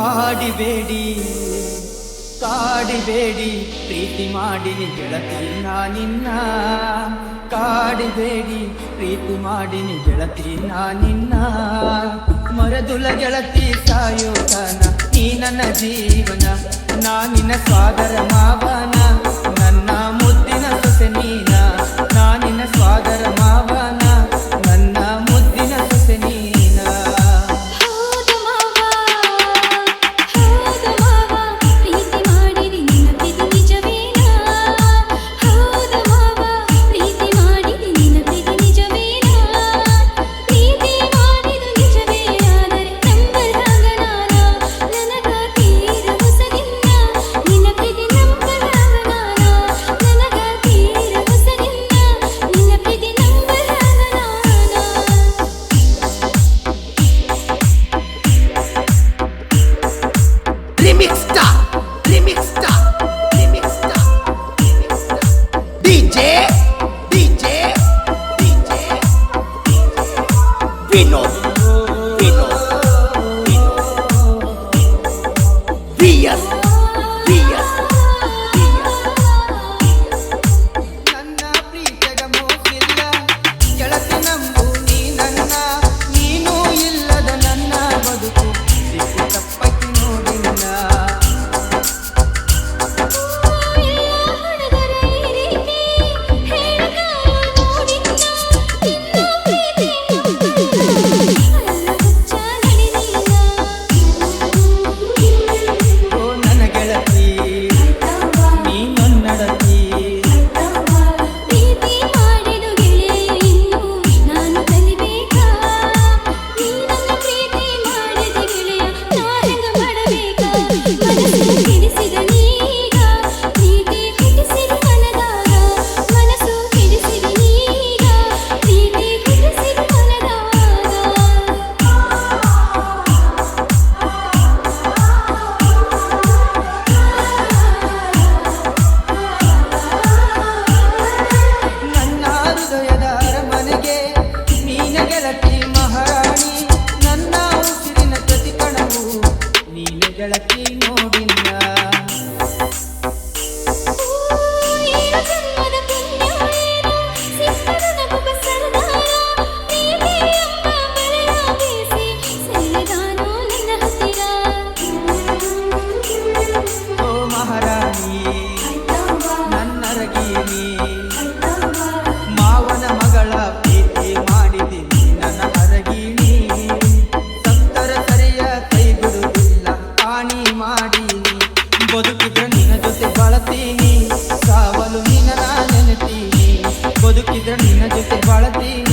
ಕಾಡಿಬೇಡಿ ಕಾಡಿಬೇಡಿ, ಪ್ರೀತಿ ಮಾಡಿ ಗೆಳತಿನ ನಿನ್ನ. ಕಾಡಿಬೇಡಿ, ಪ್ರೀತಿ ಮಾಡಿ ಗೆಳತಿನ ನಿನ್ನ. ಮರದುಲ ಗೆಳತಿ ಸಾಯೋತನ ನೀ ನನ್ನ ಜೀವನ ನಾನಿನ ಸ್ವಾದರ ಮಾವ. DJ, DJ, DJ, DJ. ಮಹಾರಾಣಿ ಮಾವನ ಮಗಳ ಮಾಡಿದಿ ಕೈ ಬದುಕಿದ್ರೆ ನಿನ್ನ ಜೊತೆ ಬಾಳತೀನಿ, ಸಾವಲು ನಿನ್ನ ನೆನೆತೀನಿ ಬದುಕಿದ್ರೆ ನಿನ್ನ ಜೊತೆ ಬಾಳತೀನಿ.